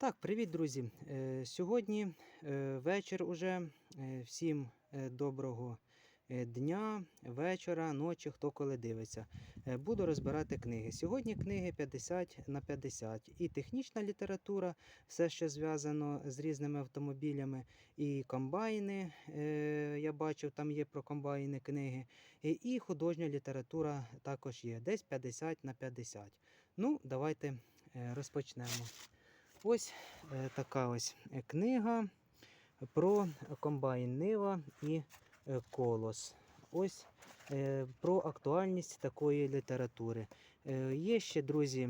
Так, привіт, друзі. Е, Сьогодні е, вечір уже. Е, Всім доброго дня, вечора, ночі, хто коли дивиться. Буду розбирати книги. Сьогодні книги 50 на 50. І технічна література, все, що зв'язано з різними автомобілями, і комбайни. Я бачив, там є про комбайни книги. І художня література також є. Десь 50 на 50. Ну, давайте розпочнемо. Ось е, така ось е, книга про комбайн Нива і е, колос. Ось про актуальність такої літератури. Є ще, друзі,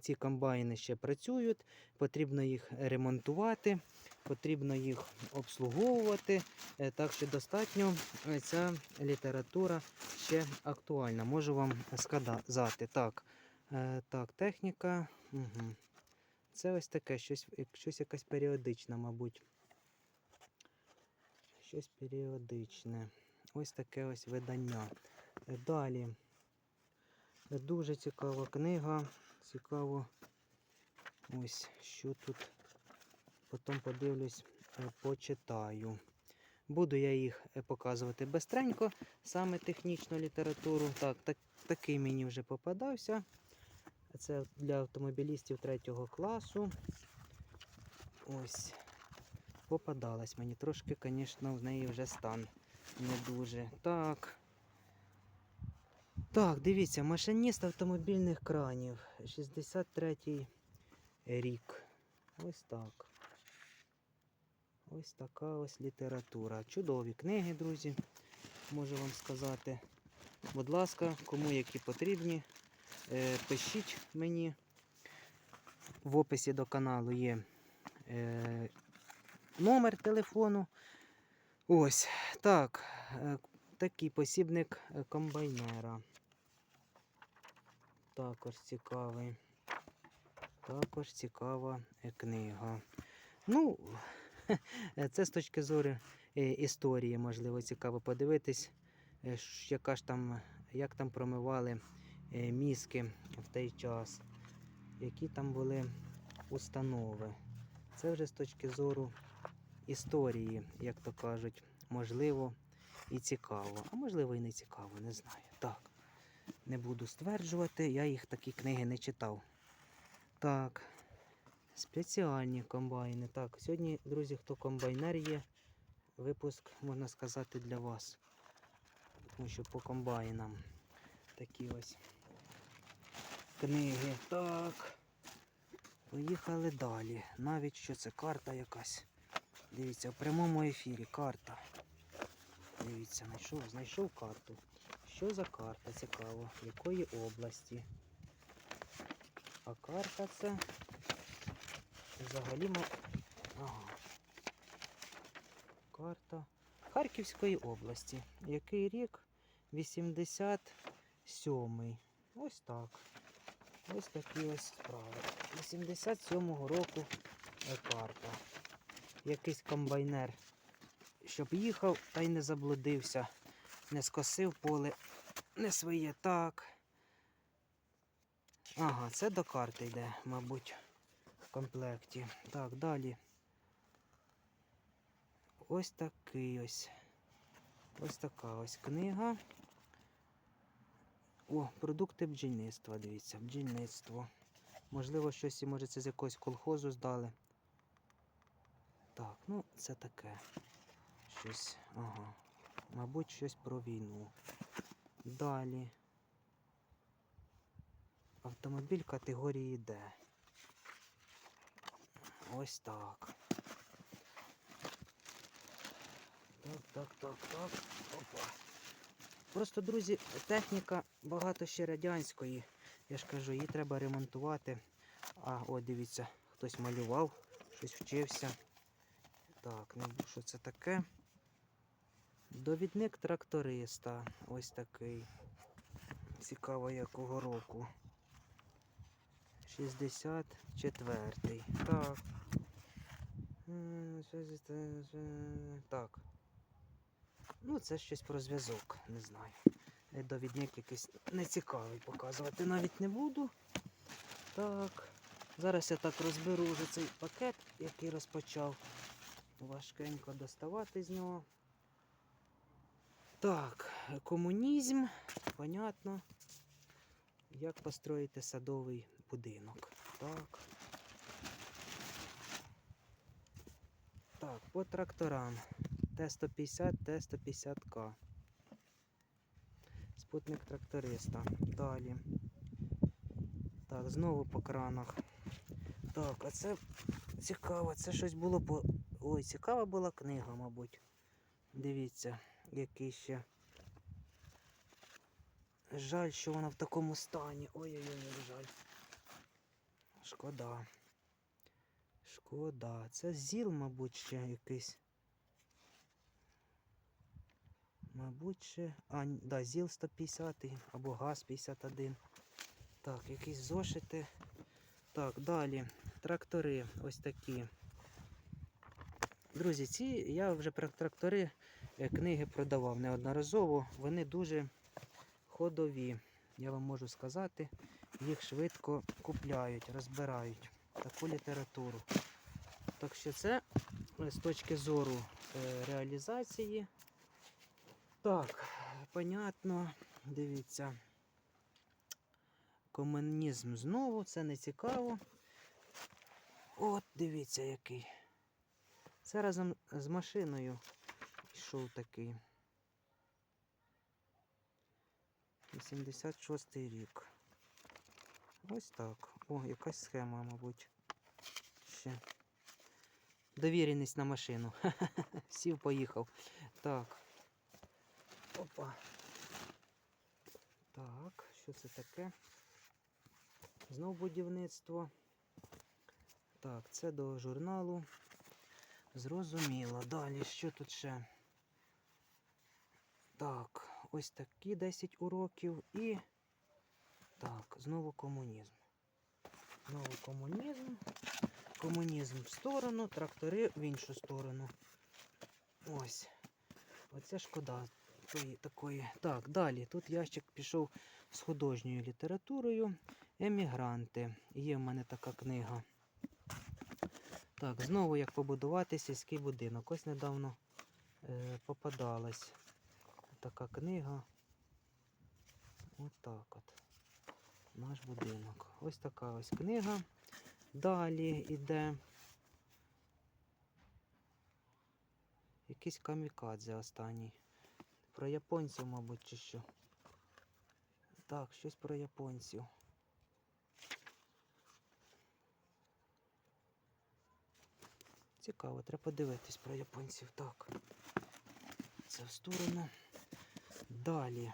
ці комбайни ще працюють, потрібно їх ремонтувати, потрібно їх обслуговувати. Так що достатньо ця література ще актуальна. Можу вам сказати. Так, так техніка. Угу. Це ось таке, щось, щось якась періодична, мабуть. Щось періодичне. Ось таке ось видання. Е, Далі. Е, Дуже цікава книга. Цікаво. Ось що тут. Потім подивлюсь, е, почитаю. Буду я їх е, показувати бистренько, саме технічну літературу. Так, так, такий мені вже попадався. Це для автомобілістів третього класу. Ось. Попадалась мені. Трошки, звісно, в неї вже стан не дуже. Так. Так, дивіться, машиніст автомобільних кранів. 63-й рік. Ось так. Ось така ось література. Чудові книги, друзі. Можу вам сказати. Будь ласка, кому які потрібні, пишіть мені. В описі до каналу є е, номер телефону. Ось так. Е, такий посібник е, комбайнера. Також цікавий. Також цікава е, книга. Ну, е, це з точки зору е, історії, можливо, цікаво подивитись, е, яка ж там, як там промивали е, мізки в той час, які там були установи. Це вже з точки зору історії, як то кажуть, можливо, і цікаво, а можливо і не цікаво, не знаю. Так, не буду стверджувати, я їх такі книги не читав. Так, спеціальні комбайни. Так, сьогодні, друзі, хто комбайнер є, випуск, можна сказати, для вас. Тому що по комбайнам такі ось книги. Так. Поїхали далі. Навіть що це карта якась. Дивіться, в прямому ефірі карта. Дивіться, знайшов, знайшов карту. Що за карта? Цікаво. Якої області? А карта це взагалі. Ага. Карта Харківської області. Який рік? 87-й. Ось так. Ось такі ось справи. 87-го року карта. Якийсь комбайнер, щоб їхав та й не заблудився, не скосив поле, не своє так. Ага, це до карти йде, мабуть, в комплекті. Так, далі. Ось такий ось. Ось така ось книга. О, продукти бджільництва, дивіться, бджільництво. Можливо, щось може це з якогось колхозу здали. Так, ну це таке. Щось. Ага. Мабуть, щось про війну. Далі. Автомобіль категорії Д. Ось так. Так, так, так, так. Опа. Просто, друзі, техніка багато ще радянської. Я ж кажу, її треба ремонтувати. А, о, дивіться, хтось малював, щось вчився. Так, не бу- що це таке? Довідник тракториста. Ось такий. Цікаво, якого року. 64-й. Так. Так. Ну, це щось про зв'язок, не знаю. Е, Довідник якийсь нецікавий показувати навіть не буду. Так. Зараз я так розберу вже цей пакет, який розпочав. Важкенько доставати з нього. Так, комунізм, понятно. Як построїти садовий будинок. Так. Так, по тракторам. Т-150, Т-150К. Спутник тракториста. Далі. Так, знову по кранах. Так, а це цікаво, це щось було по. Ой, цікава була книга, мабуть. Дивіться, який ще. Жаль, що вона в такому стані. Ой-ой-ой, жаль. Шкода. Шкода. Це ЗІЛ, мабуть, ще якийсь. Мабуть, ще. А, да, ЗІЛ 150 або ГАЗ 51. Так, якісь зошити. Так, далі. Трактори ось такі. Друзі, ці я вже про трактори е, книги продавав неодноразово. Вони дуже ходові. Я вам можу сказати, їх швидко купляють, розбирають таку літературу. Так що це е, з точки зору е, реалізації. Так, понятно, дивіться. Комунізм знову, це не цікаво. От, дивіться який. Це разом з машиною йшов такий. 86 рік. Ось так. О, якась схема, мабуть. Ще. Довіреність на машину. Сів, поїхав. Так. Опа. Так, що це таке? Знов будівництво. Так, це до журналу. Зрозуміло. Далі, що тут ще? Так, ось такі 10 уроків і. Так, знову комунізм. Знову комунізм. Комунізм в сторону, трактори в іншу сторону. Ось. Оце шкода тої, такої. Так, далі. Тут ящик пішов з художньою літературою. Емігранти. Є в мене така книга. Так, знову як побудувати сільський будинок. Ось недавно е, попадалась така книга. Отак от. Наш будинок. Ось така ось книга. Далі йде якийсь камікадзе останній. Про японців, мабуть, чи що. Так, щось про японців. Цікаво, треба подивитись про японців. Так. Це в сторону. Далі.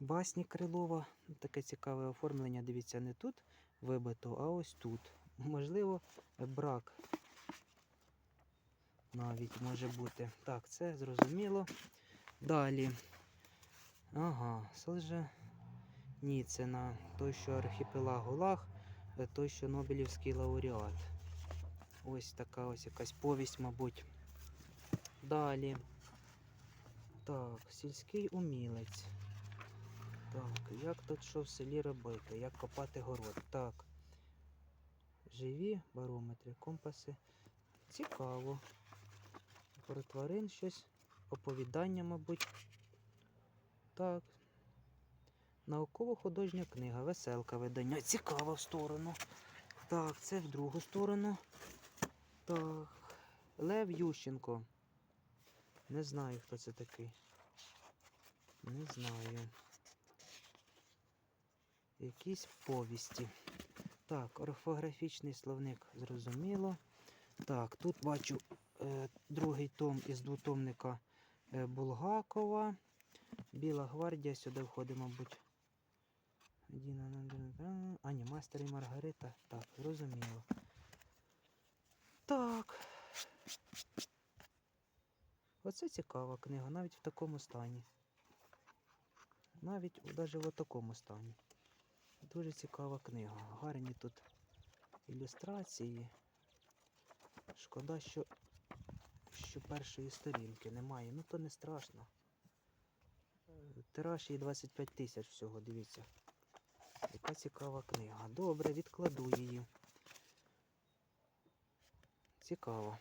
Басні Крилова. Таке цікаве оформлення. Дивіться, не тут вибито, а ось тут. Можливо, брак навіть може бути. Так, це зрозуміло. Далі. Ага, Солже. Ніцина. Той, що архіпелаг Гулаг, е, той, що Нобелівський лауреат. Ось така ось якась повість, мабуть. Далі. Так, сільський умілець. Так, як тут що в селі робити? Як копати город? Так. Живі барометри, компаси. Цікаво. Про тварин щось. Оповідання, мабуть. Так. Науково-художня книга, веселка видання. Цікаво в сторону. Так, це в другу сторону. Так. Лев Ющенко. Не знаю, хто це такий. Не знаю. Якісь повісті. Так, орфографічний словник зрозуміло. Так, тут бачу е, другий том із двотомника Булгакова. Біла гвардія сюди входить, мабуть. А, ні, мастер і Маргарита. Так, зрозуміло. Так. Оце цікава книга, навіть в такому стані. Навіть навіть в такому стані. Дуже цікава книга. Гарні тут ілюстрації. Шкода, що, що першої сторінки немає. Ну то не страшно. Е, Тираж її 25 тисяч всього, дивіться. Яка цікава книга. Добре, відкладу її. Цікаво.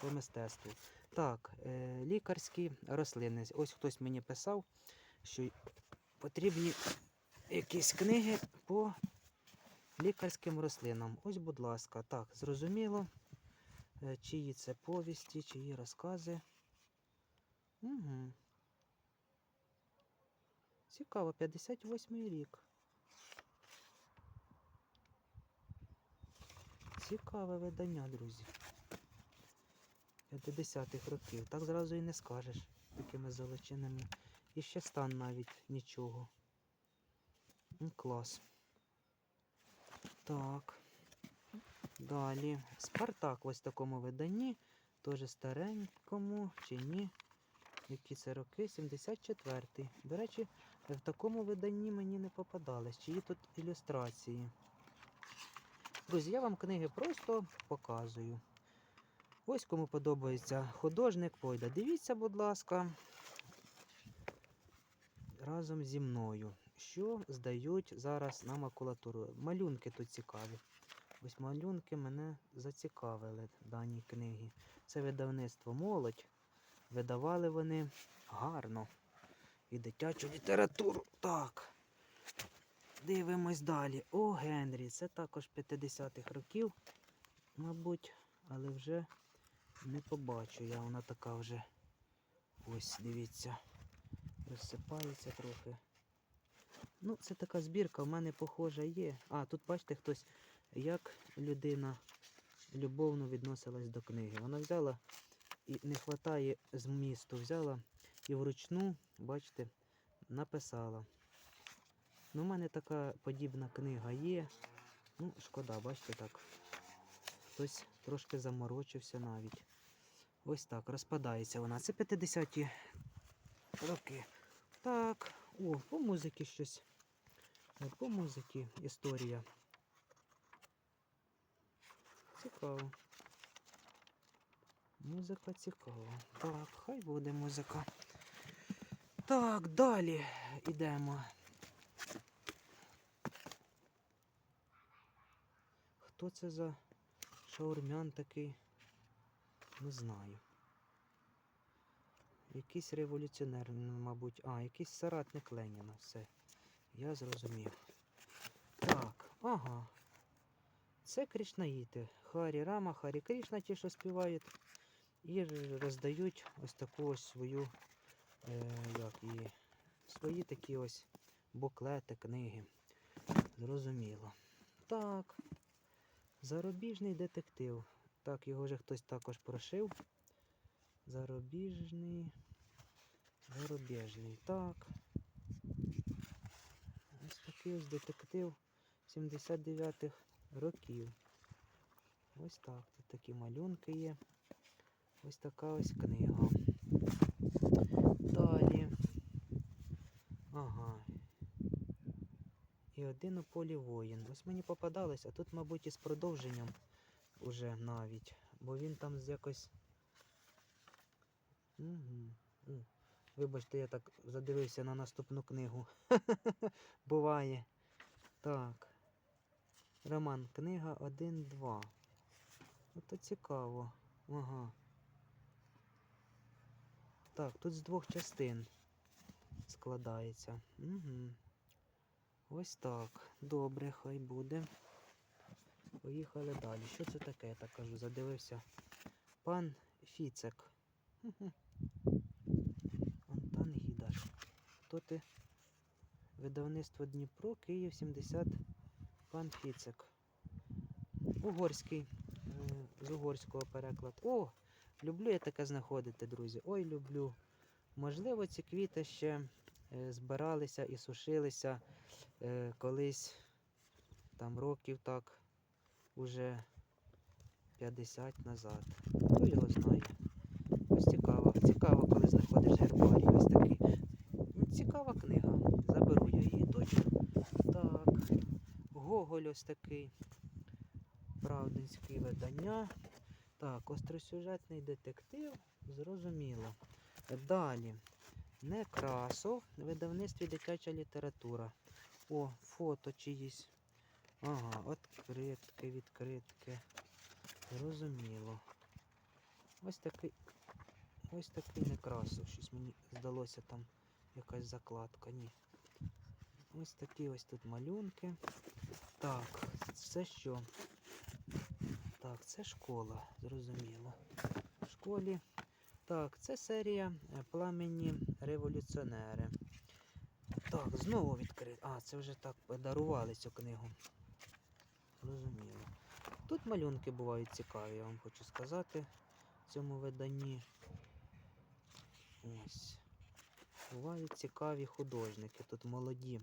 По мистецтву. Так, е, лікарські рослини. Ось хтось мені писав, що потрібні якісь книги по лікарським рослинам. Ось, будь ласка, так, зрозуміло. Е, чиї це повісті, чиї розкази. Угу. Цікаво, 58 рік. Цікаве видання, друзі. 50-х років. Так зразу і не скажеш, такими золоченими. І ще стан навіть нічого. Клас. Так. Далі. Спартак ось в такому виданні. Теж старенькому чи ні. Які це роки? 74-й. До речі, в такому виданні мені не попадались. Чиї тут ілюстрації. Друзі, я вам книги просто показую. Ось кому подобається художник Пойда. Дивіться, будь ласка, разом зі мною. Що здають зараз на макулатуру? Малюнки тут цікаві. Ось малюнки мене зацікавили даній книгі. Це видавництво молодь. Видавали вони гарно. І дитячу літературу. Так. Дивимось далі. О, Генрі. Це також 50-х років, мабуть, але вже не побачу я. Вона така вже. Ось, дивіться. Розсипається трохи. Ну, це така збірка, в мене похожа є. А, тут бачите хтось, як людина любовно відносилась до книги. Вона взяла і не вистачає змісту, взяла і вручну, бачите, написала. Ну, у мене така подібна книга є. Ну, шкода, бачите так. Хтось трошки заморочився навіть. Ось так, розпадається вона. Це 50-ті роки. Так, о, по музиці щось. По музиці історія. Цікаво. Музика цікава. Так, хай буде музика. Так, далі йдемо. Хто це за шаурмян такий? Не знаю. Якийсь революціонер, мабуть. А, якийсь соратник Леніна. Все. Я зрозумів. Так, ага. Це Кришнаїти. Харі Рама, Харі Кришна, ті, що співають. І роздають ось таку ось свою, е, як її, свої такі ось буклети, книги. Зрозуміло. Так. Зарубіжний детектив. Так, його вже хтось також прошив. Зарубіжний. Зарубіжний. Так. Ось такий ось детектив 79-х років. Ось так. Тут такі малюнки є. Ось така ось книга. Далі. Ага. І один у полі воїн. Ось мені попадалось, а тут, мабуть, із продовженням уже навіть. Бо він там якось. Угу. Вибачте, я так задивився на наступну книгу. Буває. Так. Роман, книга 1-2. Ото цікаво. Ага. Так, тут з двох частин складається. Угу. Ось так. Добре, хай буде. Поїхали далі. Що це таке, я так кажу, задивився. Пан Фіцек. Хе-хе. Антон Гідаш. Хто ти? Видавництво Дніпро, Київ 70. Пан Фіцек. Угорський. е, З угорського переклад. О! Люблю я таке знаходити, друзі. Ой, люблю. Можливо, ці квіти ще е, збиралися і сушилися е, колись там років так уже 50 назад. Хто його знає? Ось цікаво. Цікаво, коли знаходиш гербарій. Ось такий. Ну, Цікава книга. Заберу я її точно. Так. Гоголь ось такий. Правдинське видання. Так, остросюжетний детектив. Зрозуміло. Далі. Некрасов. Видавництві дитяча література. О, фото чиїсь. Ага, відкритки, відкритки. Зрозуміло. Ось такий. Ось такий некрасив. Щось мені здалося там якась закладка. Ні. Ось такі ось тут малюнки. Так, це що? Так, це школа, зрозуміло. В школі. Так, це серія е, Пламенні революціонери. Так, знову відкрити. А, це вже так подарували цю книгу. Зрозуміло. Тут малюнки бувають цікаві, я вам хочу сказати в цьому виданні. Ось. Бувають цікаві художники. Тут молоді.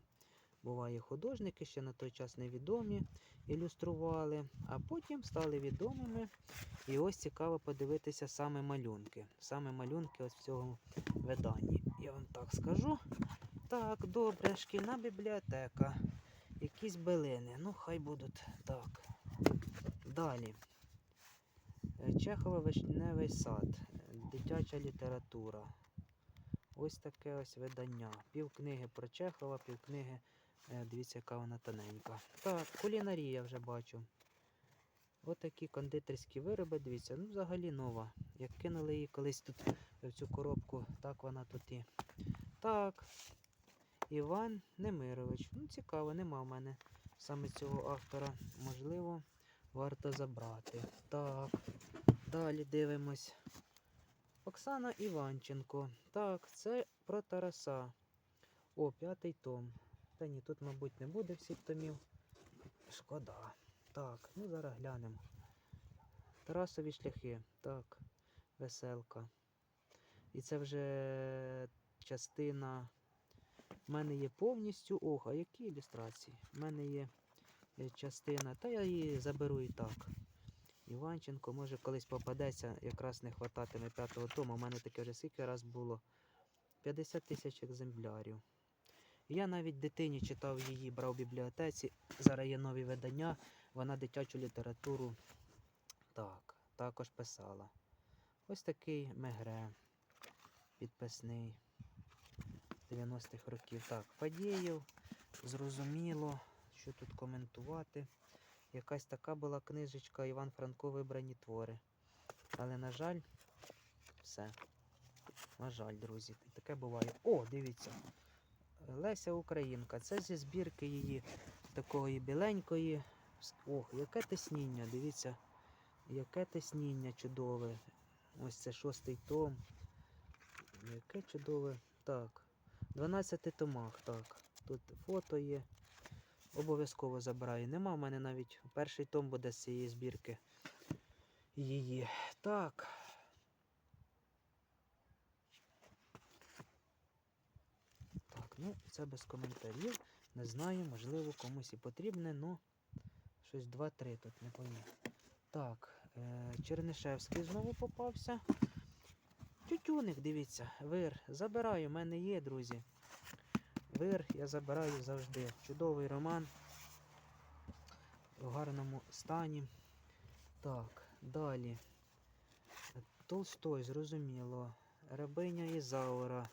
Буває художники, ще на той час невідомі, ілюстрували, а потім стали відомими. І ось цікаво подивитися саме малюнки. Саме малюнки ось в цьому виданні. Я вам так скажу. Так, добре, шкільна бібліотека. Якісь билини. Ну, хай будуть так. Далі. Е, Чехова вишневий сад. Дитяча література. Ось таке ось видання. Пів книги про Чехова, пів книги. Е, Дивіться, яка вона тоненька. Так, кулінарія вже бачу. Отакі кондитерські вироби, дивіться, ну взагалі нова. Як кинули її колись тут в цю коробку, так вона тут і. Так. Іван Немирович. Ну, цікаво, нема в мене саме цього автора. Можливо, варто забрати. Так. Далі дивимось. Оксана Іванченко. Так, це про Тараса. О, п'ятий том. Та ні, тут, мабуть, не буде всіх томів. Шкода. Так, ну зараз глянемо. Тарасові шляхи. Так, веселка. І це вже частина. У мене є повністю. Ох, а які ілюстрації? У мене є е, частина. Та я її заберу і так. Іванченко, може колись попадеться, якраз не хвататиме п'ятого тому. У мене таке вже скільки раз було. 50 тисяч екземплярів. Я навіть дитині читав її, брав в бібліотеці. Зараз є нові видання. Вона дитячу літературу так, також писала. Ось такий мегре підписний 90-х років. Так, Фадєєв, зрозуміло, що тут коментувати. Якась така була книжечка Іван Франко вибрані твори. Але, на жаль, все. На жаль, друзі, таке буває. О, дивіться. Леся Українка. Це зі збірки її такої біленької. Ох, яке тисніння, дивіться, яке тисніння чудове. Ось це шостий том. Яке чудове. Так. 12 томах, так. Тут фото є. Обов'язково забираю. Нема в мене навіть перший том буде з цієї збірки її. Так. Так, ну це без коментарів. Не знаю, можливо, комусь і потрібне, ну щось 2-3 тут не пойму. Так, е, Чернишевський знову попався. Тютюник, дивіться, вир. Забираю, в мене є, друзі. Вир я забираю завжди. Чудовий роман. В гарному стані. Так, далі. Толстой, зрозуміло. Рабиня Ізаура.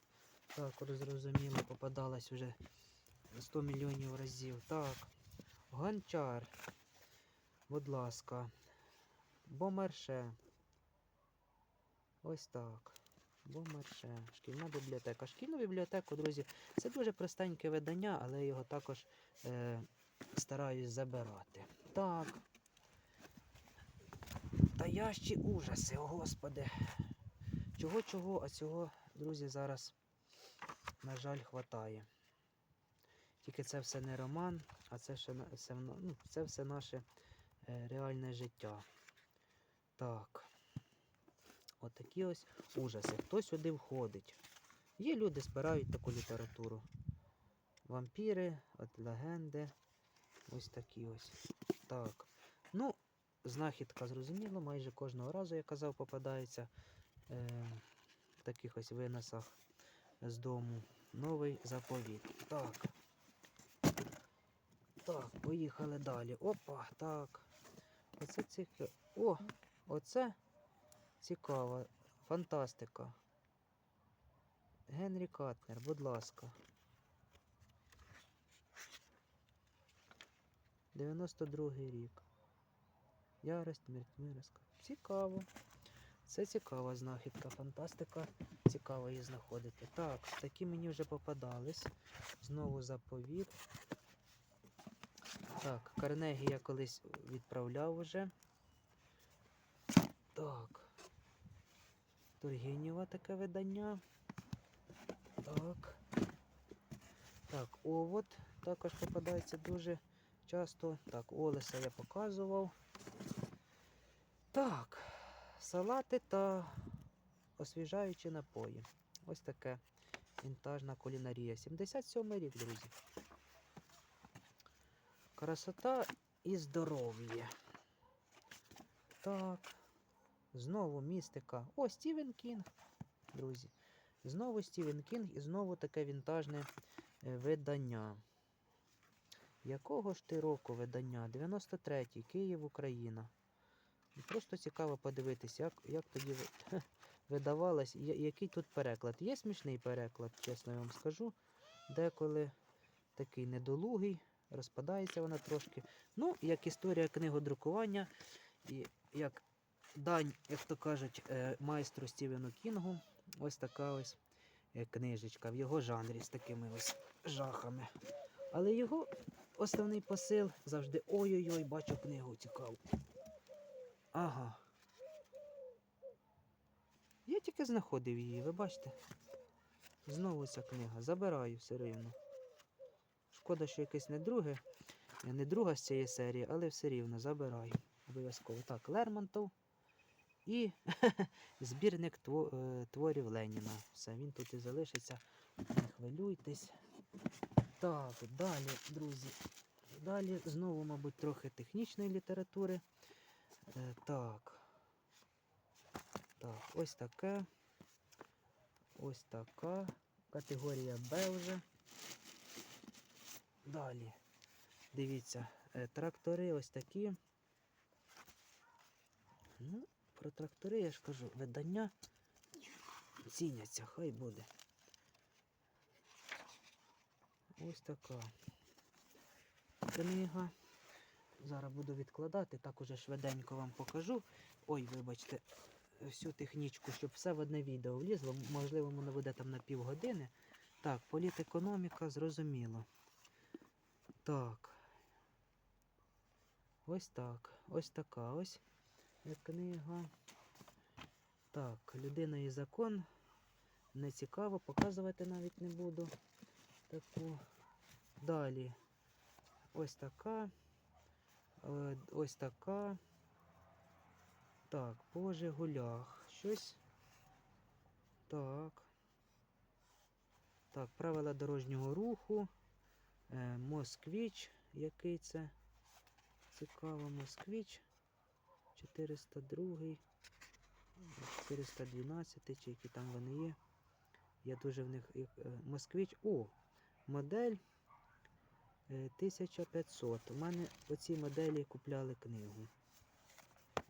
Також зрозуміло, попадалась вже 100 мільйонів разів. Так. Гончар. Будь ласка. Бомерше. Ось так. Бомерше. Шкільна бібліотека. Шкільну бібліотеку, друзі, це дуже простеньке видання, але я його також е, стараюсь забирати. Так. Та ящі ужаси, о господи. Чого, чого, а цього, друзі, зараз, на жаль, хватає. Тільки це все не роман, а це, ще, все, ну, це все наше е, реальне життя. Так. Отакі ось ужаси. Хто сюди входить? Є люди, збирають таку літературу. Вампіри, от легенди. Ось такі ось. Так. Ну, знахідка, зрозуміло, майже кожного разу, я казав, попадається е, в таких ось виносах з дому. Новий заповіт. Так. Так, поїхали далі. Опа, так. Оце цікаво. О, оце цікаво. Фантастика. Генрі Катнер, будь ласка. 92 й рік. Ярость Мирська. Цікаво. Це цікава знахідка, фантастика. Цікаво її знаходити. Так, такі мені вже попадались. Знову заповіт. Так, Карнегі я колись відправляв уже. Так. Тургенєва таке видання. Так. Так, овод також попадається дуже часто. Так, Олеса я показував. Так, салати та освіжаючі напої. Ось таке вінтажна кулінарія. 77 рік, друзі. Красота і здоров'я. Так. Знову містика. О, Стівен Кінг, друзі. Знову Стівен Кінг і знову таке вінтажне е, видання. Якого ж ти року видання? 93-й, Київ, Україна. І Просто цікаво подивитись, як, як тоді видавалось, який тут переклад. Є смішний переклад, чесно я вам скажу. Деколи такий недолугий, розпадається вона трошки. Ну, як історія книгодрукування, і як дань, як то кажуть, е, майстру Стівену Кінгу. Ось така ось е, книжечка в його жанрі з такими ось жахами. Але його основний посил завжди ой-ой-ой, бачу книгу цікаву. Ага. Я тільки знаходив її, ви бачите? Знову ця книга. Забираю все рівно. Шкода, що якесь не друге, не друга з цієї серії, але все рівно забираю. Обов'язково. Так, Лермонтов. І збірник е, творів Леніна. Все, він тут і залишиться. Не хвилюйтесь. Так, далі, друзі. Далі знову, мабуть, трохи технічної літератури. Е, так. Так, ось таке. Ось така. Категорія Б вже. Далі. Дивіться, е, трактори ось такі. Ну, про трактори я ж кажу, видання ціняться, хай буде. Ось така книга. Зараз буду відкладати, так уже швиденько вам покажу. Ой, вибачте, всю технічку, щоб все в одне відео влізло. Можливо, воно буде там на півгодини. Так, політекономіка, зрозуміло. Так. Ось так. Ось така ось книга. Так, людина і закон. Не цікаво, показувати навіть не буду. Таку. Далі. Ось така. Е, Ось така. Так, по Жигулях. Щось. Так. Так, правила дорожнього руху. Е, Москвіч. Який це? Цікаво, Москвіч. 402. 412, чи які там вони є. Я дуже в них. е, Москвіч. О! Модель 1500. У мене оці моделі купляли книгу.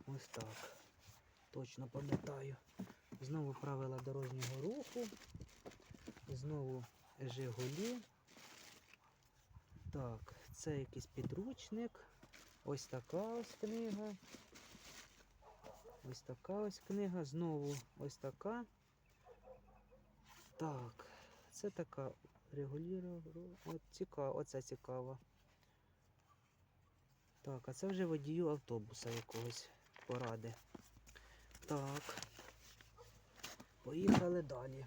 Ось так. Точно пам'ятаю. Знову правила дорожнього руху. Знову Жигулі. Так, це якийсь підручник. Ось така ось книга. Ось така ось книга. Знову ось така. Так, це така регулювання. От цікаво, оце цікаво. Так, а це вже водію автобуса якогось поради. Так. Поїхали далі.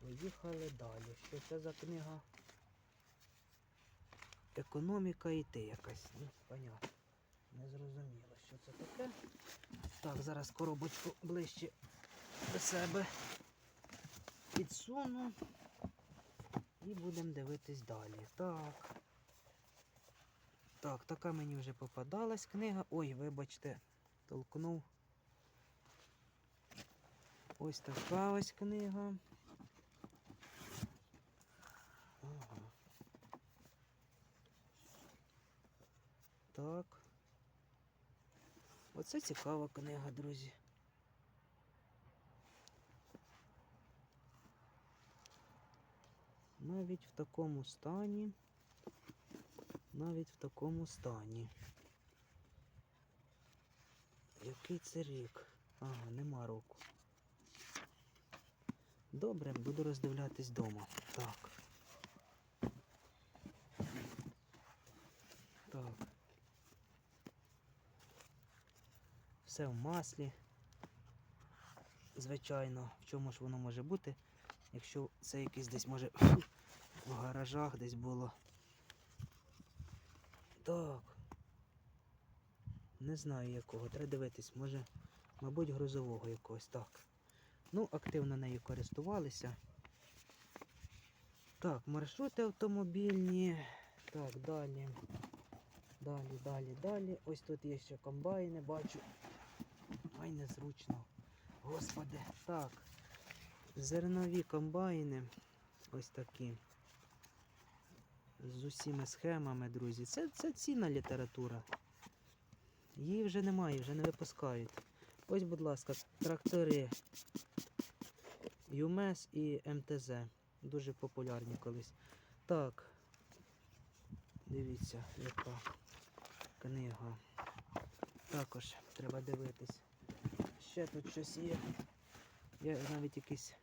Поїхали далі. Що це за книга? Економіка і ти якась. Ну, понятно. Не зрозуміло, що це таке. Так, зараз коробочку ближче до себе підсуну. І будемо дивитись далі. Так. Так, така мені вже попадалась книга. Ой, вибачте, толкнув. Ось така ось книга. Так. Оце цікава книга, друзі. Навіть в такому стані навіть в такому стані. Який це рік? Ага, нема року. Добре, буду роздивлятись вдома. Так. Так. Все в маслі. Звичайно, в чому ж воно може бути, якщо це якийсь десь може в гаражах десь було. Так. Не знаю якого. Треба дивитись, може, мабуть, грузового якогось. Так. Ну, активно нею користувалися. Так, маршрути автомобільні. Так, далі. Далі, далі, далі. Ось тут є ще комбайни, бачу. Ай, незручно. Господи. Так. Зернові комбайни. Ось такі. З усіма схемами, друзі. Це, це цінна література. Її вже немає, вже не випускають. Ось, будь ласка, трактори ЮМЕС і МТЗ. Дуже популярні колись. Так. Дивіться, яка книга. Також треба дивитись. Ще тут щось є. Є навіть якісь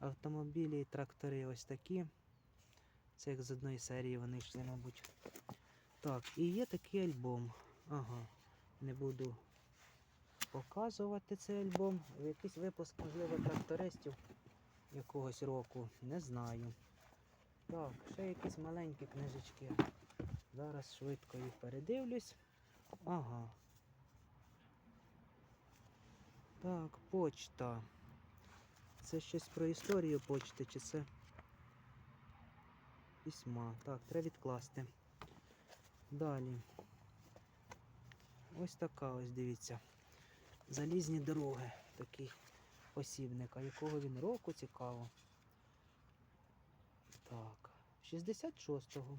автомобілі і трактори ось такі. Це як з одної серії вони йшли, мабуть. Так, і є такий альбом. Ага. Не буду показувати цей альбом. Якийсь випуск, можливо, трактористів якогось року. Не знаю. Так, ще якісь маленькі книжечки. Зараз швидко їх передивлюсь. Ага. Так, почта. Це щось про історію почти, чи це письма. Так, треба відкласти. Далі. Ось така ось дивіться. Залізні дороги. Такий посібник. А якого він року цікаво. Так. 66-го.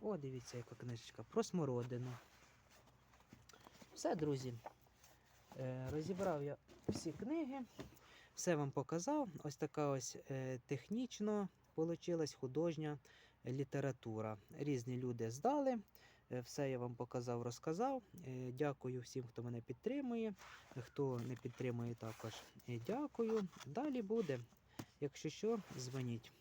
О, дивіться, яка книжечка. Про смородину. Все, друзі. Е, розібрав я всі книги. Все вам показав. Ось така ось е, технічно получилась художня література. Різні люди здали. Е, Все я вам показав, розказав. Е, Дякую всім, хто мене підтримує. Хто не підтримує, також е, дякую. Далі буде. Якщо що, дзвоніть.